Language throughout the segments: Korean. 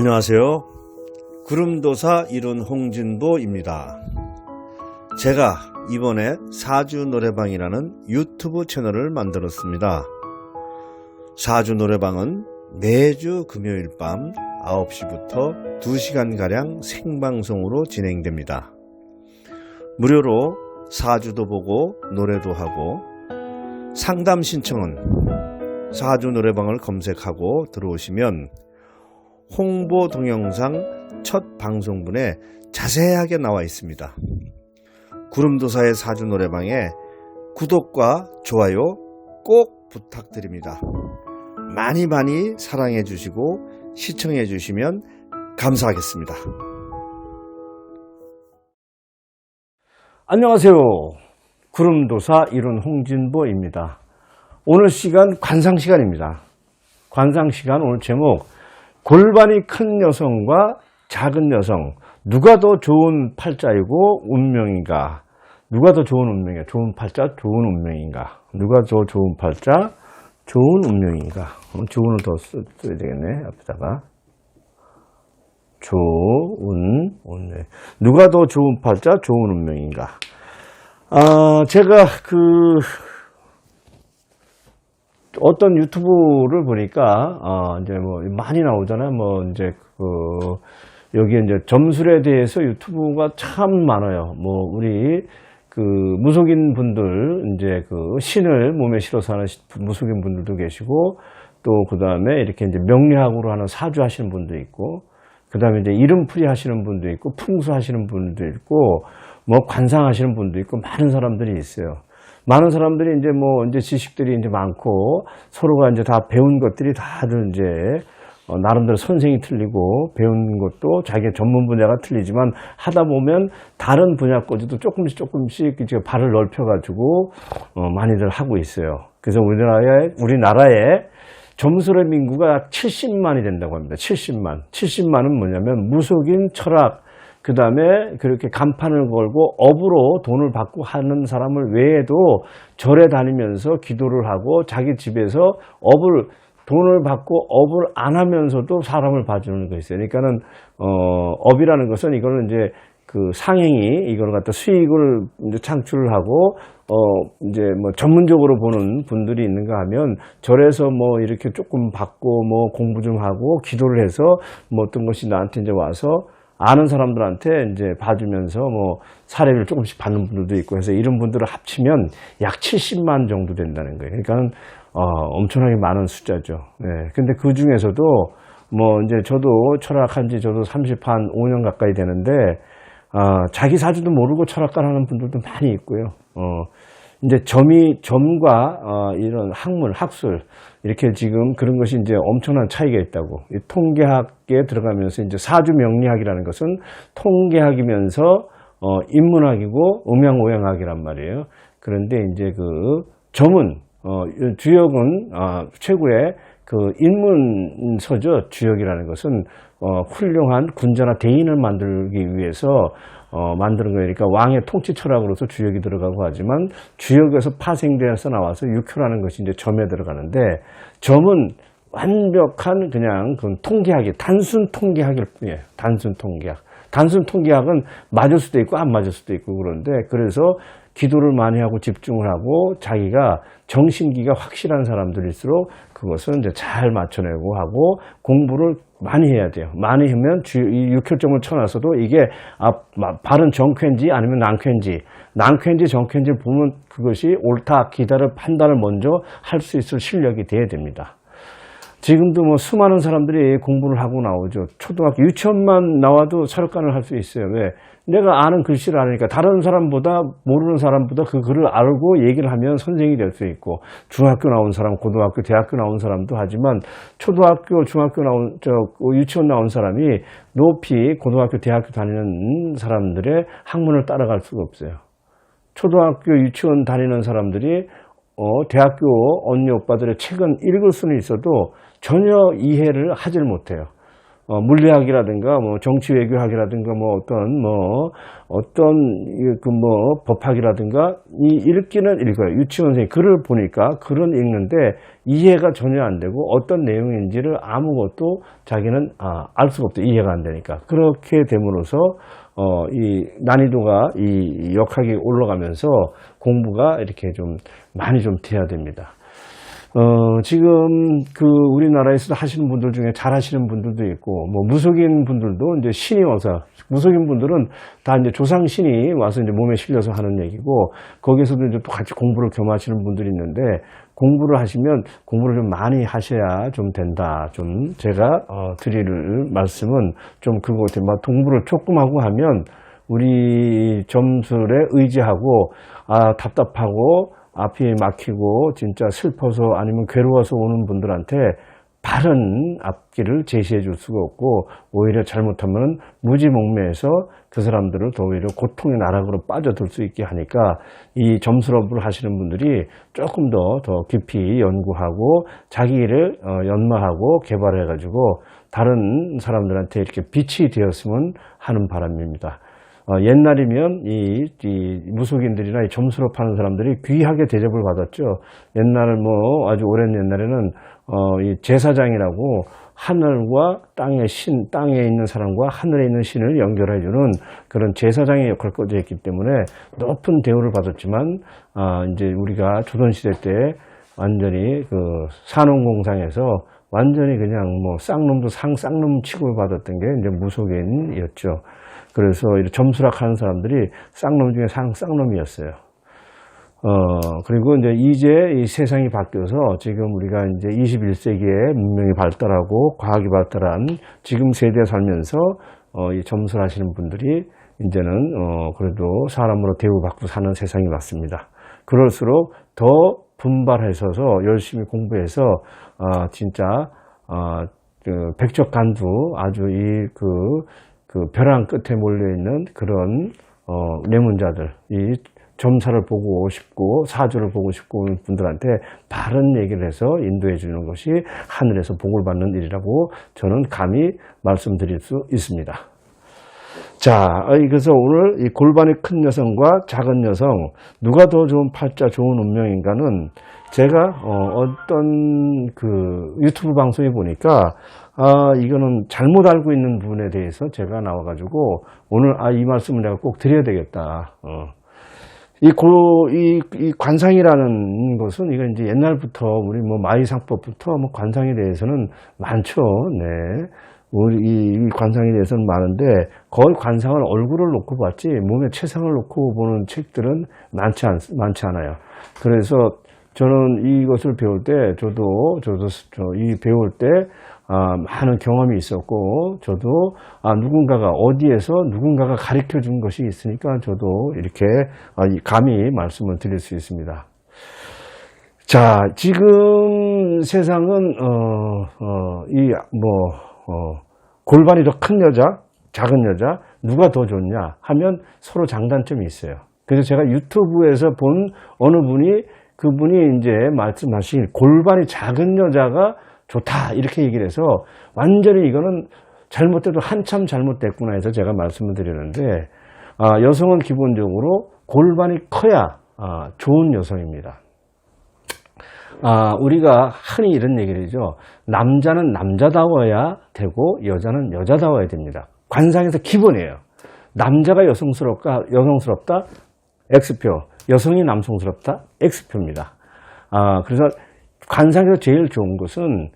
안녕하세요. 구름도사 이룬 홍진보입니다. 제가 이번에 사주 노래방이라는 유튜브 채널을 만들었습니다. 사주 노래방은 매주 금요일 밤 9시부터 2시간가량 생방송으로 진행됩니다. 무료로 사주도 보고 노래도 하고 상담 신청은 사주 노래방을 검색하고 들어오시면 홍보 동영상 첫 방송분에 자세하게 나와 있습니다. 구름도사의 사주 노래방에 구독과 좋아요 꼭 부탁드립니다. 많이 많이 사랑해 주시고 시청해 주시면 감사하겠습니다. 안녕하세요. 구름도사 이룬 홍진보입니다. 오늘 시간 관상 시간입니다. 관상 시간 오늘 제목 골반이 큰 여성과 작은 여성 누가 더 좋은 팔자이고 운명인가? 누가 더 좋은 운명이야? 좋은 팔자, 좋은 운명인가? 누가 더 좋은 팔자, 좋은 운명인가? 어, 좋은을 더 써, 써야 되겠네 앞에다가 좋은 운명. 누가 더 좋은 팔자, 좋은 운명인가? 아, 제가 그 어떤 유튜브를 보니까 아, 이제 뭐 많이 나오잖아요. 뭐 이제 그 여기 이제 점술에 대해서 유튜브가 참 많아요. 뭐 우리 그 무속인 분들 이제 그 신을 몸에 실어서 하는 시- 무속인 분들도 계시고 또 그 다음에 이렇게 이제 명리학으로 하는 사주 하시는 분도 있고 그 다음에 이제 이름풀이 하시는 분도 있고 풍수 하시는 분도 있고 뭐 관상 하시는 분도 있고 많은 사람들이 있어요. 많은 사람들이 이제 뭐 이제 지식들이 이제 많고 서로가 이제 다 배운 것들이 다들 이제 어, 나름대로 선생이 틀리고 배운 것도 자기의 전문 분야가 틀리지만 하다 보면 다른 분야 거지도 조금씩 조금씩 이제 발을 넓혀가지고 어, 많이들 하고 있어요. 그래서 우리나라에 우리나라에 점술의 민구가 70만이 된다고 합니다. 70만. 70만은 뭐냐면 무속인 철학, 그 다음에 그렇게 간판을 걸고 업으로 돈을 받고 하는 사람을 외에도 절에 다니면서 기도를 하고 자기 집에서 업을 돈을 받고 업을 안 하면서도 사람을 봐주는 거 있어요. 그러니까는 어 업이라는 것은 이거는 이제 그 상행이 이걸 갖다 수익을 창출을 하고 어 이제 뭐 전문적으로 보는 분들이 있는가 하면 절에서 뭐 이렇게 조금 받고 뭐 공부 좀 하고 기도를 해서 뭐 어떤 것이 나한테 이제 와서 아는 사람들한테 이제 봐주면서 뭐 사례를 조금씩 받는 분들도 있고 해서 이런 분들을 합치면 약 70만 정도 된다는 거예요. 그러니까 어, 엄청나게 많은 숫자죠. 네. 근데 그 중에서도 뭐 이제 저도 철학한 지 저도 30한 5년 가까이 되는데 아, 자기 사주도 모르고 철학관 하는 분들도 많이 있고요. 어, 이제 점이, 점과, 어, 이런 학문, 학술, 이렇게 지금 그런 것이 이제 엄청난 차이가 있다고. 이 통계학에 들어가면서 이제 사주 명리학이라는 것은 통계학이면서, 어, 인문학이고 음양오양학이란 말이에요. 그런데 이제 그 점은, 어, 이 주역은, 아, 최고의 그 인문서죠. 주역이라는 것은 어, 훌륭한 군자나 대인을 만들기 위해서 어, 만드는 거니까 왕의 통치 철학으로서 주역이 들어가고 하지만 주역에서 파생되어서 나와서 육효라는 것이 이제 점에 들어가는데 점은 완벽한 그냥 그 통계학이 단순 통계학일 뿐이에요. 단순 통계학. 단순 통계학은 맞을 수도 있고 안 맞을 수도 있고 그런데 그래서 기도를 많이 하고 집중을 하고 자기가 정신기가 확실한 사람들일수록 그것은 이제 잘 맞춰내고 하고 공부를 많이 해야 돼요. 많이 하면 주, 이 육혈점을 쳐놔서도 이게 아, 마- 발은 정쾌인지 아니면 난쾌인지 난쾌인지 정쾌인지 보면 그것이 옳다 기다를 판단을 먼저 할 수 있을 실력이 돼야 됩니다. 지금도 뭐 수많은 사람들이 공부를 하고 나오죠. 초등학교 유치원만 나와도 철학관을 할 수 있어요. 왜? 내가 아는 글씨를 아니까 다른 사람보다 모르는 사람보다 그 글을 알고 얘기를 하면 선생이 될 수 있고 중학교 나온 사람, 고등학교, 대학교 나온 사람도 하지만 초등학교, 중학교 나온 저 유치원 나온 사람이 높이 고등학교, 대학교 다니는 사람들의 학문을 따라갈 수가 없어요. 초등학교 유치원 다니는 사람들이 어, 대학교 언니 오빠들의 책은 읽을 수는 있어도 전혀 이해를 하질 못해요. 어, 물리학이라든가 뭐 정치 외교학이라든가 뭐 어떤 뭐 어떤 그 뭐 법학이라든가 이 읽기는 읽어요. 유치원생이 글을 보니까 글은 읽는데 이해가 전혀 안 되고 어떤 내용인지를 아무것도 자기는 아, 알 수가 없다. 이해가 안 되니까. 그렇게 됨으로써 어, 이 난이도가 이 역학이 올라가면서 공부가 이렇게 좀 많이 좀 돼야 됩니다. 어, 지금 그 우리나라에서 하시는 분들 중에 잘 하시는 분들도 있고, 뭐 무속인 분들도 이제 신이 와서, 무속인 분들은 다 이제 조상 신이 와서 이제 몸에 실려서 하는 얘기고, 거기서도 이제 또 같이 공부를 겸하시는 분들이 있는데, 공부를 하시면 공부를 좀 많이 하셔야 좀 된다. 좀 제가 어, 드릴 말씀은 좀 그거 같아요. 막 공부를 조금 하고 하면 우리 점술에 의지하고 아 답답하고 앞이 막히고 진짜 슬퍼서 아니면 괴로워서 오는 분들한테 바른 앞길을 제시해 줄 수가 없고 오히려 잘못하면 무지몽매해서 그 사람들을 더 오히려 고통의 나락으로 빠져들 수 있게 하니까 이 점수업을 하시는 분들이 조금 더더 깊이 연구하고 자기 일을 어, 연마하고 개발해 가지고 다른 사람들한테 이렇게 빛이 되었으면 하는 바람입니다. 어, 옛날이면 이, 이 무속인들이나 이 점수로 파는 사람들이 귀하게 대접을 받았죠. 옛날 뭐 아주 오랜 옛날에는 어, 이 제사장이라고 하늘과 땅의 신, 땅에 있는 사람과 하늘에 있는 신을 연결해주는 그런 제사장의 역할을 꺼져 있기 때문에 높은 대우를 받았지만, 아, 이제 우리가 조선시대 때 완전히 그 산업공상에서 완전히 그냥 뭐 쌍놈도 상, 쌍놈 취급을 받았던 게 이제 무속인이었죠. 그래서 점수락 하는 사람들이 쌍놈 중에 상, 쌍놈이었어요. 어, 그리고 이제 이제 이 세상이 바뀌어서 지금 우리가 이제 21세기에 문명이 발달하고 과학이 발달한 지금 세대에 살면서 어, 이 점수를 하시는 분들이 이제는 어, 그래도 사람으로 대우받고 사는 세상이 왔습니다. 그럴수록 더 분발해서서 열심히 공부해서 어, 진짜 어, 그 백적간두 아주 이그 그 벼랑 끝에 몰려 있는 그런 어, 내문자들, 이 점사를 보고 싶고 사주를 보고 싶고 분들한테 바른 얘기를 해서 인도해 주는 것이 하늘에서 복을 받는 일이라고 저는 감히 말씀드릴 수 있습니다. 자, 어, 그래서 오늘 이 골반이 큰 여성과 작은 여성 누가 더 좋은 팔자 좋은 운명인가는 제가 어, 떤그 유튜브 방송에 보니까 아 이거는 잘못 알고 있는 부분에 대해서 제가 나와가지고 오늘 아 이 말씀을 내가 꼭 드려야 되겠다. 어. 이, 고, 이, 이 관상이라는 것은 이건 이제 옛날부터 우리 뭐 마이상법부터 뭐 관상에 대해서는 많죠. 네. 우리 이, 이 관상에 대해서는 많은데 거의 관상을 얼굴을 놓고 봤지 몸에 체상을 놓고 보는 책들은 많지 않, 많지 않아요. 그래서 저는 이것을 배울 때 저도 저도 저이 배울 때 아, 많은 경험이 있었고 저도 아, 누군가가 어디에서 누군가가 가르쳐 준 것이 있으니까 저도 이렇게 아, 이 감히 말씀을 드릴 수 있습니다. 자, 지금 세상은 어, 어, 이뭐 어, 골반이 더 큰 여자, 작은 여자 누가 더 좋냐 하면 서로 장단점이 있어요. 그래서 제가 유튜브에서 본 어느 분이 그분이 이제 말씀하신 골반이 작은 여자가 좋다 이렇게 얘기를 해서 완전히 이거는 잘못돼도 한참 잘못됐구나 해서 제가 말씀을 드리는데 아, 여성은 기본적으로 골반이 커야 아, 좋은 여성입니다. 아, 우리가 흔히 이런 얘기를 하죠. 남자는 남자다워야 되고 여자는 여자다워야 됩니다. 관상에서 기본이에요. 남자가 여성스럽다, 여성스럽다, X표. 여성이 남성스럽다, X표입니다. 아, 그래서 관상에서 제일 좋은 것은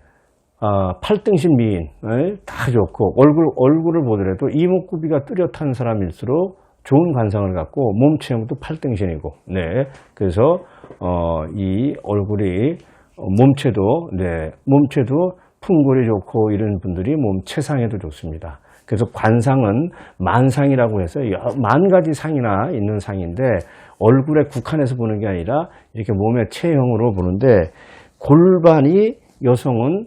아, 팔등신 미인 에? 다 좋고 얼굴 얼굴을 보더라도 이목구비가 뚜렷한 사람일수록 좋은 관상을 갖고 몸 체형도 팔등신이고 네 그래서 어, 이 얼굴이 어, 몸체도 네 몸체도 풍골이 좋고 이런 분들이 몸 체상에도 좋습니다. 그래서 관상은 만상이라고 해서 여- 만 가지 상이나 있는 상인데 얼굴에 국한해서 보는 게 아니라 이렇게 몸의 체형으로 보는데 골반이 여성은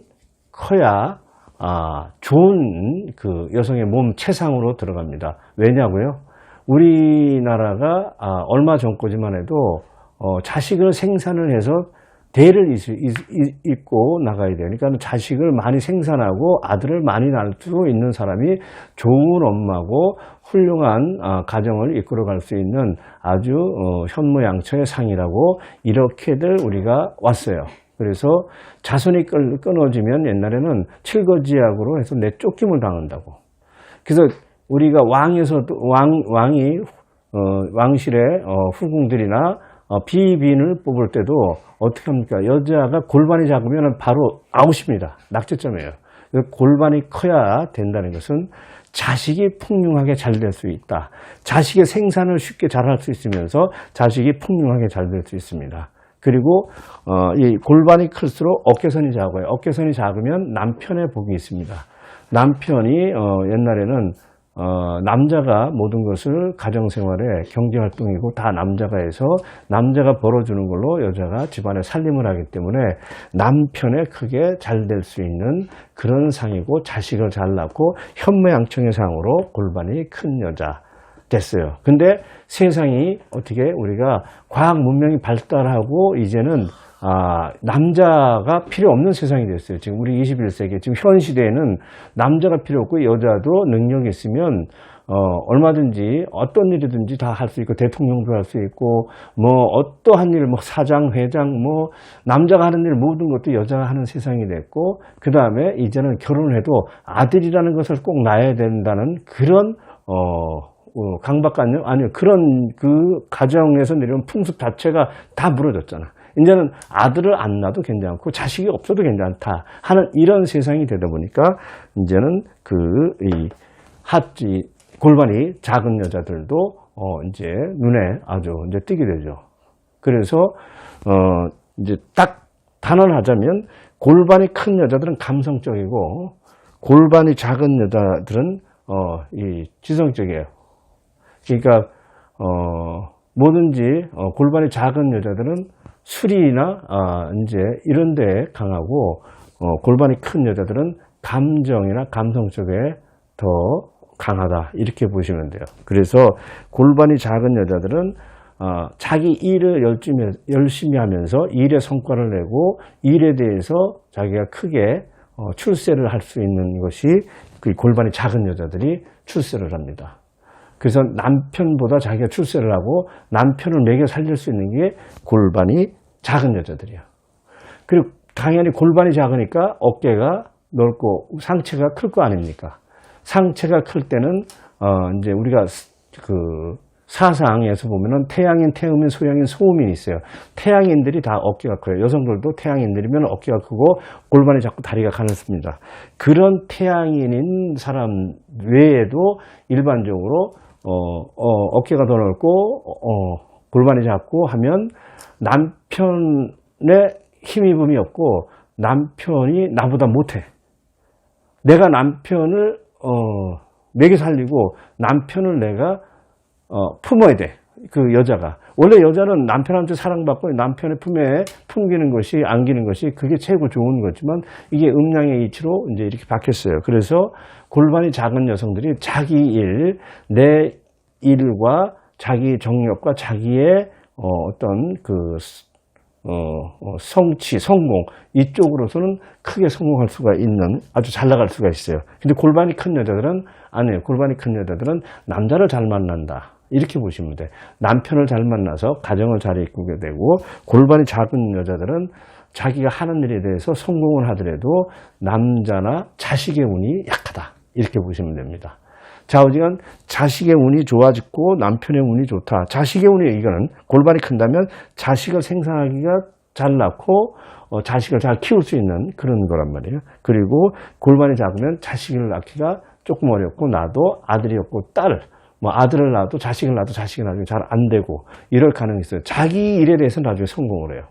커야 아, 좋은 그 여성의 몸 체상으로 들어갑니다. 왜냐고요? 우리나라가 아, 얼마 전까지만 해도 어, 자식을 생산을 해서 대를 잇고 나가야 돼요. 그러니까 자식을 많이 생산하고 아들을 많이 낳을 수 있는 사람이 좋은 엄마고 훌륭한 아, 가정을 이끌어갈 수 있는 아주 어, 현모양처의 상이라고 이렇게들 우리가 왔어요. 그래서 자손이 끊- 끊어지면 옛날에는 칠거지약으로 해서 내 쫓김을 당한다고. 그래서 우리가 왕에서도 왕 왕이 어, 왕실의 어, 후궁들이나 어, 비빈을 뽑을 때도 어떻게 합니까? 여자가 골반이 작으면 바로 아웃입니다. 낙제점이에요. 골반이 커야 된다는 것은 자식이 풍요하게 잘 될 수 있다. 자식의 생산을 쉽게 잘 할 수 있으면서 자식이 풍요하게 잘 될 수 있습니다. 그리고 어, 이 골반이 클수록 어깨선이 작아요. 어깨선이 작으면 남편의 복이 있습니다. 남편이 어, 옛날에는 어, 남자가 모든 것을 가정생활에 경제활동이고 다 남자가 해서 남자가 벌어주는 걸로 여자가 집안에 살림을 하기 때문에 남편의 크게 잘 될 수 있는 그런 상이고 자식을 잘 낳고 현모양청의 상으로 골반이 큰 여자 됐어요. 근데 세상이 어떻게 우리가 과학 문명이 발달하고 이제는 아, 남자가 필요 없는 세상이 됐어요. 지금 우리 21세기, 지금 현 시대에는 남자가 필요 없고 여자도 능력이 있으면 어, 얼마든지 어떤 일이든지 다 할 수 있고 대통령도 할 수 있고 뭐 어떠한 일, 뭐 사장, 회장, 뭐 남자가 하는 일 모든 것도 여자가 하는 세상이 됐고 그 다음에 이제는 결혼을 해도 아들이라는 것을 꼭 낳아야 된다는 그런 어, 어, 강박관념 아니요 그런 그 가정에서 내려온 풍습 자체가 다 무너졌잖아. 이제는 아들을 안 낳아도 괜찮고 자식이 없어도 괜찮다 하는 이런 세상이 되다 보니까 이제는 그이 핫지 골반이 작은 여자들도 어 이제 눈에 아주 이제 띄게 되죠. 그래서 어 이제 딱 단언하자면 골반이 큰 여자들은 감성적이고 골반이 작은 여자들은 어이 지성적이에요. 그러니까 어 뭐든지 어, 골반이 작은 여자들은 술이나 아, 이제 이런 데 강하고 어, 골반이 큰 여자들은 감정이나 감성 쪽에 더 강하다 이렇게 보시면 돼요. 그래서 골반이 작은 여자들은 어, 자기 일을 열심히, 열심히 하면서 일의 성과를 내고 일에 대해서 자기가 크게 어, 출세를 할 수 있는 것이 그 골반이 작은 여자들이 출세를 합니다. 그래서 남편보다 자기가 출세를 하고 남편을 먹여 살릴 수 있는 게 골반이 작은 여자들이야. 그리고 당연히 골반이 작으니까 어깨가 넓고 상체가 클 거 아닙니까? 상체가 클 때는 어 이제 우리가 스- 그 사상에서 보면은 태양인, 태음인, 소양인, 소음인이 있어요. 태양인들이 다 어깨가 커요. 여성들도 태양인들이면 어깨가 크고 골반이 작고 다리가 가늘습니다. 그런 태양인인 사람 외에도 일반적으로 어, 깨가 더 넓고 어, 골반이 작고 하면 남편의 힘입음이 없고 남편이 나보다 못해. 내가 남편을 어, 먹여 살리고 남편을 내가 어, 품어야 돼. 그 여자가. 원래 여자는 남편한테 사랑받고 남편의 품에 품기는 것이, 안기는 것이 그게 최고 좋은 거지만 이게 음양의 이치로 이제 이렇게 바뀌었어요. 그래서 골반이 작은 여성들이 자기 일, 내 일과 자기 정력과 자기의 어, 어떤 그 어, 어, 성취, 성공 이쪽으로서는 크게 성공할 수가 있는 아주 잘 나갈 수가 있어요. 근데 골반이 큰 여자들은 아니에요. 골반이 큰 여자들은 남자를 잘 만난다. 이렇게 보시면 돼. 남편을 잘 만나서 가정을 잘 이끌게 되고 골반이 작은 여자들은 자기가 하는 일에 대해서 성공을 하더라도 남자나 자식의 운이 약하다. 이렇게 보시면 됩니다. 좌우지간 자식의 운이 좋아지고 남편의 운이 좋다. 자식의 운이 이거는 골반이 큰다면 자식을 생산하기가 잘 낳고 어, 자식을 잘 키울 수 있는 그런 거란 말이에요. 그리고 골반이 작으면 자식을 낳기가 조금 어렵고 나도 아들이었고 딸, 뭐 아들을 낳아도 자식을 낳아도 자식이 나중에 잘 안 되고 이럴 가능성이 있어요. 자기 일에 대해서는 나중에 성공을 해요.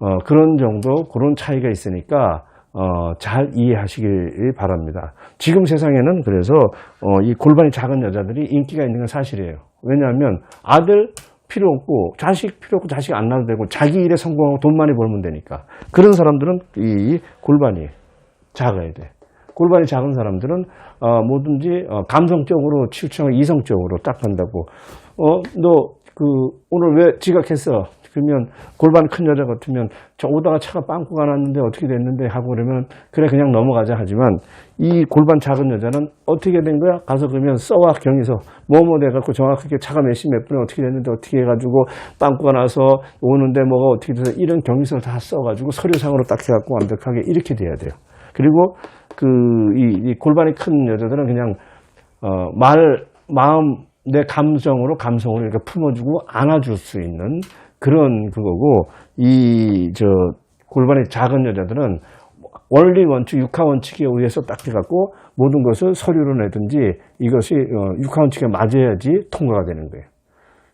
어, 그런 정도 그런 차이가 있으니까 어, 잘 이해하시길 바랍니다. 지금 세상에는 그래서 어, 이 골반이 작은 여자들이 인기가 있는 건 사실이에요. 왜냐하면 아들 필요 없고 자식 필요 없고 자식 안 낳아도 되고 자기 일에 성공하고 돈 많이 벌면 되니까 그런 사람들은 이 골반이 작아야 돼. 골반이 작은 사람들은 어, 뭐든지 어, 감성적으로 치우치고 이성적으로 딱 한다고 어 너 그 오늘 왜 지각했어? 그러면 골반 큰 여자 같으면 저 오다가 차가 빵꾸가 났는데 어떻게 됐는데 하고 그러면 그래 그냥 넘어가자 하지만 이 골반 작은 여자는 어떻게 된 거야? 가서 그러면 써와 경위서 뭐뭐 돼갖고 정확하게 차가 몇 시 몇 분에 어떻게 됐는데 어떻게 해가지고 빵꾸가 나서 오는데 뭐가 어떻게 돼서 이런 경위서를 다 써가지고 서류상으로 딱 해갖고 완벽하게 이렇게 돼야 돼요. 그리고 그이 골반이 큰 여자들은 그냥 어, 말, 마음, 내 감정으로 감성으로 이렇게 품어주고 안아줄 수 있는 그런 그거고, 이, 저, 골반이 작은 여자들은 원리 원칙, 육하 원칙에 의해서 딱 해갖고 모든 것을 서류로 내든지 이것이 어, 육하 원칙에 맞아야지 통과가 되는 거예요.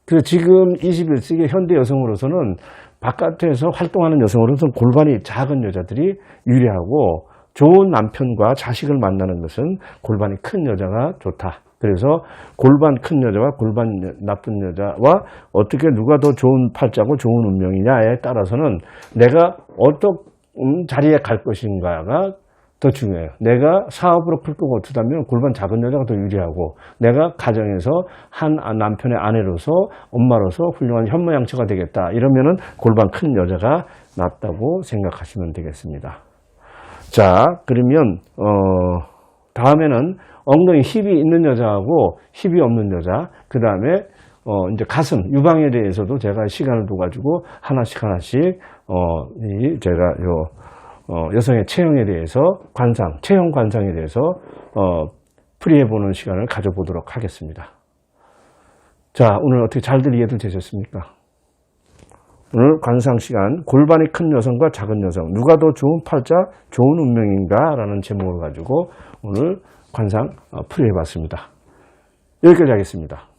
그래서 지금 21세기 현대 여성으로서는 바깥에서 활동하는 여성으로서는 골반이 작은 여자들이 유리하고 좋은 남편과 자식을 만나는 것은 골반이 큰 여자가 좋다. 그래서 골반 큰 여자와 골반 여- 나쁜 여자와 어떻게 누가 더 좋은 팔자고 좋은 운명이냐에 따라서는 내가 어떤 음, 자리에 갈 것인가가 더 중요해요. 내가 사업으로 클 거고 어쩌다면 골반 작은 여자가 더 유리하고 내가 가정에서 한 아- 남편의 아내로서 엄마로서 훌륭한 현모양처가 되겠다. 이러면은 골반 큰 여자가 낫다고 생각하시면 되겠습니다. 자, 그러면 어 다음에는 엉덩이 힙이 있는 여자하고 힙이 없는 여자, 그 다음에 어 이제 가슴 유방에 대해서도 제가 시간을 둬 가지고 하나씩 하나씩 어이 제가 요 어, 여성의 체형에 대해서 관상, 체형 관상에 대해서 어, 풀이해 보는 시간을 가져보도록 하겠습니다. 자, 오늘 어떻게 잘들 이해들 되셨습니까? 오늘 관상 시간 골반이 큰 여성과 작은 여성 누가 더 좋은 팔자, 좋은 운명인가? 라는 제목을 가지고 오늘 관상 어, 풀이해 봤습니다. 여기까지 하겠습니다.